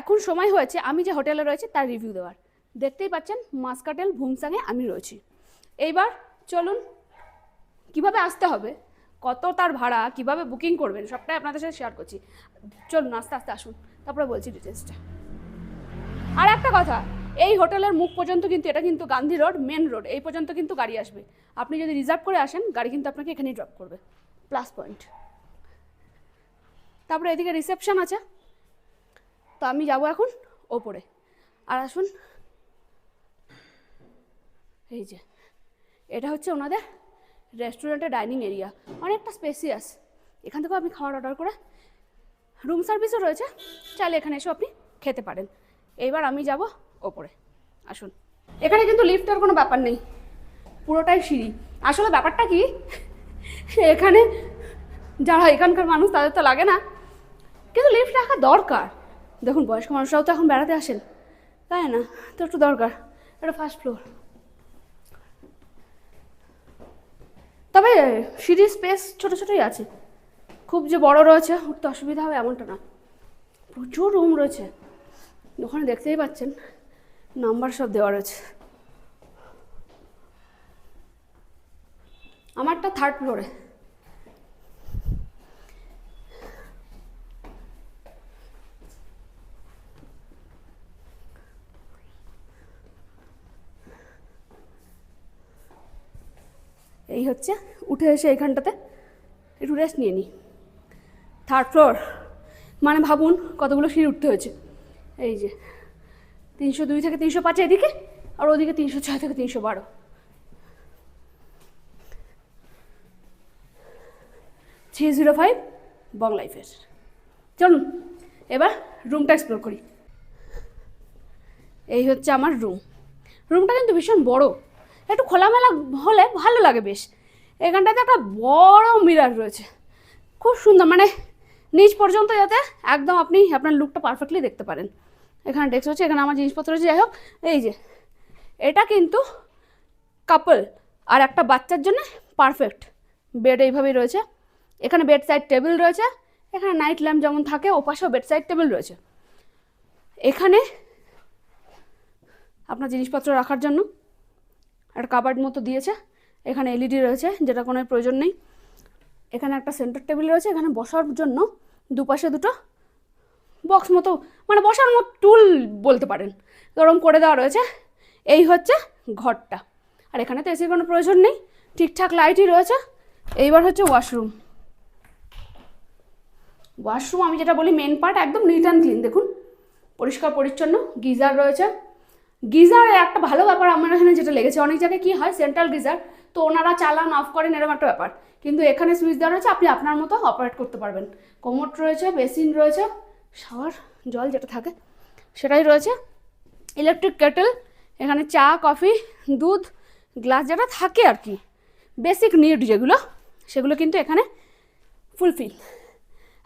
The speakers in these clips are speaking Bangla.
এখন সময় হয়েছে, আমি যে হোটেলে রয়েছে তার রিভিউ দেওয়ার। দেখতেই পাচ্ছেন, মাসকাটেল ভুমসাঙে আমি রয়েছি। এইবার চলুন, কীভাবে আসতে হবে, কত তার ভাড়া, কীভাবে বুকিং করবেন, সবটাই আপনাদের সাথে শেয়ার করছি। চলুন, আস্তে আস্তে আসুন, তারপরে বলছি ডিটেলসটা আর একটা কথা, এই হোটেলের মুখ পর্যন্ত কিন্তু, এটা কিন্তু গান্ধী রোড মেন রোড এই পর্যন্ত কিন্তু গাড়ি আসবে। আপনি যদি রিজার্ভ করে আসেন, গাড়ি কিন্তু আপনাকে এখানেই ড্রপ করবে। প্লাস পয়েন্ট তারপরে এদিকে রিসেপশন আছে। তো আমি যাব এখন ওপরে। আর আসুন। এই যে, এটা হচ্ছে ওনাদের রেস্টুরেন্টের ডাইনিং এরিয়া। অনেকটা স্পেসিয়াস। এখান থেকেও আপনি খাবার অর্ডার করে রুম সার্ভিসও রয়েছে। চাইলে এখানে এসেও আপনি খেতে পারেন। এইবার আমি যাব ওপরে। আসুন। এখানে কিন্তু লিফটের কোনো ব্যাপার নেই। পুরোটাই সিঁড়ি। আসলে ব্যাপারটা কি? এখানে যারা এখানকার মানুষ তাদের তো লাগে না। কিন্তু লিফট রাখা দরকার। দেখুন বয়স্ক মানুষরাও তো এখন বেড়াতে আসেন। তাই না? তো একটু দরকার। এটা ফার্স্ট ফ্লোর তবে সিঁড়ির স্পেস ছোটো ছোটোই আছে। খুব যে বড় রয়েছে উঠতে অসুবিধা হবে এমনটা না। প্রচুর রুম রয়েছে। ওখানে দেখতেই পাচ্ছেন নাম্বার সব দেওয়া রয়েছে। আমারটা থার্ড ফ্লোরে এই হচ্ছে, উঠে এসে এখানটাতে একটু রেস্ট নিয়ে নিই। থার্ড ফ্লোর মানে ভাবুন কতগুলো সিঁড়ি উঠতে হয়েছে। এই যে, তিনশো দুই থেকে তিনশো পাঁচ এদিকে, আর ওদিকে তিনশো ছয় থেকে তিনশো বারো। থ্রি জিরো ফাইভ বং লাইফের চলুন, এবার রুমটা এক্সপ্লোর করি। এই হচ্ছে আমার রুম রুমটা কিন্তু ভীষণ বড়। একটু খোলামেলা হলে ভালো লাগে বেশ। এখানটাতে একটা বড় মিরার রয়েছে। খুব সুন্দর মানে নিচ পর্যন্ত যাতে একদম আপনি আপনার লুকটা পারফেক্টলি দেখতে পারেন। এখানে ডেস্ক রয়েছে, এখানে আমার জিনিসপত্র রয়েছে। যাই হোক, এই যে, এটা কিন্তু কাপল আর একটা বাচ্চার জন্য পারফেক্ট বেড এইভাবেই রয়েছে। এখানে বেড সাইড টেবিল রয়েছে। এখানে নাইট ল্যাম্প যেমন থাকে, ওপাশেও বেড সাইড টেবিল রয়েছে। এখানে আপনার জিনিসপত্র রাখার জন্য একটা কাবার্ড মতো দিয়েছে। এখানে এলইডি রয়েছে, যেটা কোনো প্রয়োজন নেই। এখানে একটা সেন্টার টেবিল রয়েছে, এখানে বসার জন্য দুপাশে দুটো বক্স মতো মানে বসার মতো টুল বলতে পারেন। গরম করে দেওয়া রয়েছে। এই হচ্ছে ঘরটা। আর এখানে তো এসির কোনো প্রয়োজন নেই। ঠিকঠাক লাইটই রয়েছে। এইবার হচ্ছে ওয়াশরুম ওয়াশরুম আমি যেটা বলি মেন পার্ট একদম নিট অ্যান্ড ক্লিন দেখুন পরিষ্কার পরিচ্ছন্ন গিজার রয়েছে। গিজার একটা ভালো ব্যাপার আমার এখানে যেটা লেগেছে। অনেক জায়গায় কী হয় সেন্ট্রাল গিজার, তো ওনারা চালান অফ করেন, এরকম একটা ব্যাপার। কিন্তু এখানে সুইচ দেওয়া রয়েছে, আপনি আপনার মতো অপারেট করতে পারবেন। কোমোট রয়েছে বেসিন রয়েছে শাওয়ার জল যেটা থাকে, সেটাই রয়েছে। ইলেকট্রিক কেটেল এখানে চা কফি দুধ গ্লাস যেটা থাকে আর কি। বেসিক নিড যেগুলো, সেগুলো কিন্তু এখানে ফুলফিল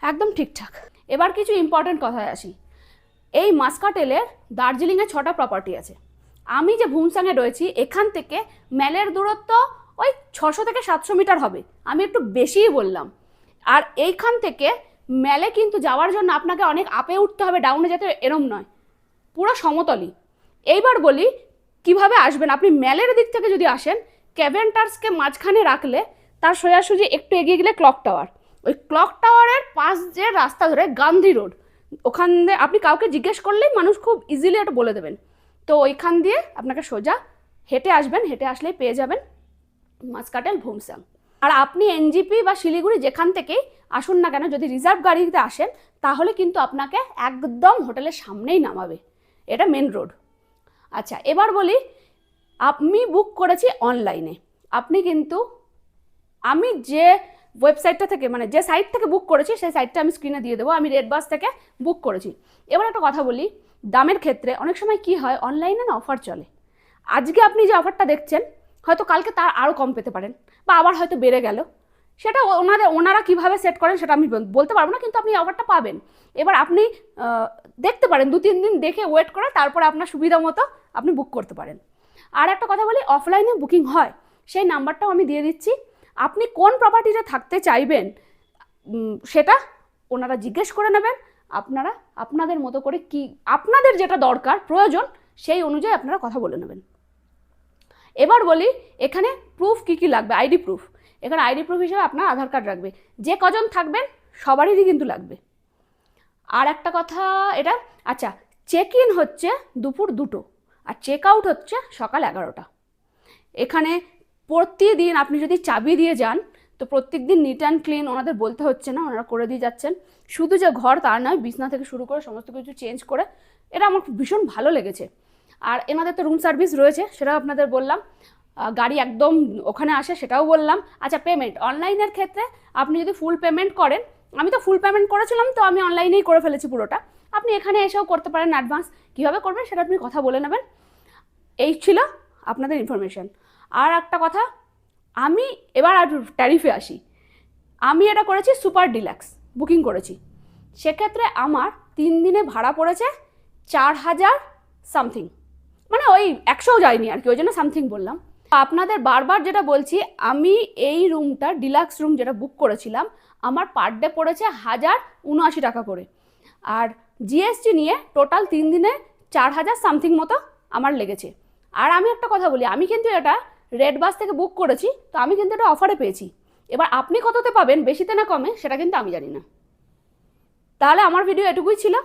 একদম ঠিকঠাক। এবার কিছু ইম্পর্ট্যান্ট কথায় আসি। এই মাস্কাটেলের দার্জিলিংয়ে ছটা প্রপার্টি আছে। আমি যে ভুমসাংয়ে রয়েছি, এখান থেকে ম্যালের দূরত্ব ওই ছশো থেকে সাতশো মিটার হবে, আমি একটু বেশিই বললাম। আর এইখান থেকে ম্যালে কিন্তু যাওয়ার জন্য আপনাকে অনেক আপে উঠতে হবে ডাউনে যেতে এরম নয়, পুরো সমতলই। এইবার বলি, কীভাবে আসবেন? আপনি ম্যালের দিক থেকে যদি আসেন ক্যাভেন্টার্সকে মাঝখানে রাখলে তার সোজাসুজি একটু এগিয়ে গেলে ক্লক টাওয়ার ওই ক্লক টাওয়ারের পাশ যে রাস্তা ধরে গান্ধী রোড ওখান দিয়ে আপনি কাউকে জিজ্ঞেস করলেই মানুষ খুব ইজিলি ওটা বলে দেবেন। তো ওইখান দিয়ে আপনাকে সোজা হেঁটে আসবেন, হেঁটে আসলেই পেয়ে যাবেন মাসকাটেল ভুমসাং। আর আপনি এনজিপি বা শিলিগুড়ি যেখান থেকেই আসুন না কেন, যদি রিজার্ভ গাড়িতে আসেন, তাহলে কিন্তু আপনাকে একদম হোটেলের সামনেই নামাবে। এটা মেন রোড আচ্ছা এবার বলি, আমি বুক করেছি অনলাইনে আপনি কিন্তু, আমি যে ওয়েবসাইটটা থেকে মানে যে সাইট থেকে বুক করেছি, সেই সাইটটা আমি স্ক্রিনে দিয়ে দেবো। আমি রেড বাস থেকে বুক করেছি। এবার একটা কথা বলি, দামের ক্ষেত্রে অনেক সময় কি হয় অনলাইনে না অফার চলে। আজকে আপনি যে অফারটা দেখছেন, হয়তো কালকে তার আরও কম পেতে পারেন, বা আবার হয়তো বেড়ে গেল। সেটা ওনাদের, ওনারা কীভাবে সেট করেন সেটা আমি বলতে পারব না, কিন্তু আপনি অফারটা পাবেন। এবার আপনি দেখতে পারেন, দু তিন দিন দেখে ওয়েট করে তারপরে আপনার সুবিধা মতো আপনি বুক করতে পারেন। আর একটা কথা বলি অফলাইনে বুকিং হয়, সেই নাম্বারটাও আমি দিয়ে দিচ্ছি। আপনি কোন প্রপার্টিতে থাকতে চাইবেন সেটা ওনারা জিজ্ঞেস করে নেবেন। আপনারা আপনাদের মতো করে কি, আপনাদের যেটা দরকার, প্রয়োজন, সেই অনুযায়ী আপনারা কথা বলে নেবেন। এবার বলি, এখানে প্রুফ কী কী লাগবে? আইডি প্রুফ এখানে আইডি প্রুফ হিসেবে আপনার আধার কার্ড রাখবে যে কজন থাকবেন, সবারই কিন্তু লাগবে। আর একটা কথা এটা আচ্ছা চেক ইন হচ্ছে দুপুর দুটো, আর চেক আউট হচ্ছে সকাল এগারোটা। এখানে প্রতিদিন আপনি যদি চাবি দিয়ে যান, তো প্রত্যেক দিন নিট অ্যান্ড ক্লিন ওনাদের বলতে হচ্ছে না, ওনারা করে দিয়ে যাচ্ছেন। শুধু যে ঘর তার নয়, বিছনা থেকে শুরু করে সমস্ত কিছু চেঞ্জ করে, এটা আমার ভীষণ ভালো লেগেছে। আর এনাদের তো রুম সার্ভিস রয়েছে, সেটাও আপনাদের বললাম। গাড়ি একদম ওখানে আসে, সেটাও বললাম। আচ্ছা পেমেন্ট অনলাইনের ক্ষেত্রে আপনি যদি ফুল পেমেন্ট করেন, আমি তো ফুল পেমেন্ট করেছিলাম, তো আমি অনলাইনেই করে ফেলেছি পুরোটা। আপনি এখানে এসেও করতে পারেন অ্যাডভান্স কীভাবে করবেন, সেটা আপনি কথা বলে নেবেন। এই ছিল আপনাদের ইনফরমেশন আর একটা কথা, আমি এবার আর ট্যারিফে আসি। আমি এটা করেছি সুপার ডিলাক্স, বুকিং করেছি। সেক্ষেত্রে আমার তিন দিনে ভাড়া পড়েছে চার হাজার সামথিং। মানে ওই একশোও যায়নি আর কি, ওই জন্য সামথিং বললাম। আপনাদের বারবার যেটা বলছি, আমি এই রুমটা, ডিলাক্স রুম যেটা বুক করেছিলাম, আমার পার ডে পড়েছে হাজার উনআশি টাকা করে। আর জিএসটি নিয়ে টোটাল তিন দিনে চার হাজার সামথিং মতো আমার লেগেছে। আর আমি একটা কথা বলি, আমি কিন্তু এটা রেড বাস থেকে বুক করেছি, তো আমি কিন্তু এটা অফারে পেয়েছি। এবার আপনি কততে পাবেন, বেশিতে না কমে, সেটা কিন্তু আমি জানি না। তাহলে আমার ভিডিও এটুকুই ছিল।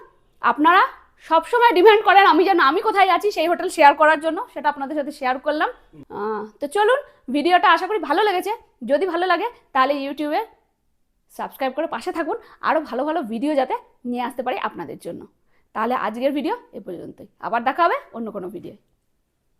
আপনারা সবসময় ডিমান্ড করেন আমি যেন আমি কোথায় আছি, সেই হোটেল শেয়ার করার জন্য, সেটা আপনাদের সাথে শেয়ার করলাম। তো চলুন ভিডিওটা আশা করি ভালো লেগেছে। যদি ভালো লাগে, তাহলে ইউটিউবে সাবস্ক্রাইব করে পাশে থাকুন। আরও ভালো ভালো ভিডিও যাতে নিয়ে আসতে পারি আপনাদের জন্য। তাহলে আজকের ভিডিও এ পর্যন্তই। আবার দেখা হবে অন্য কোনো ভিডিও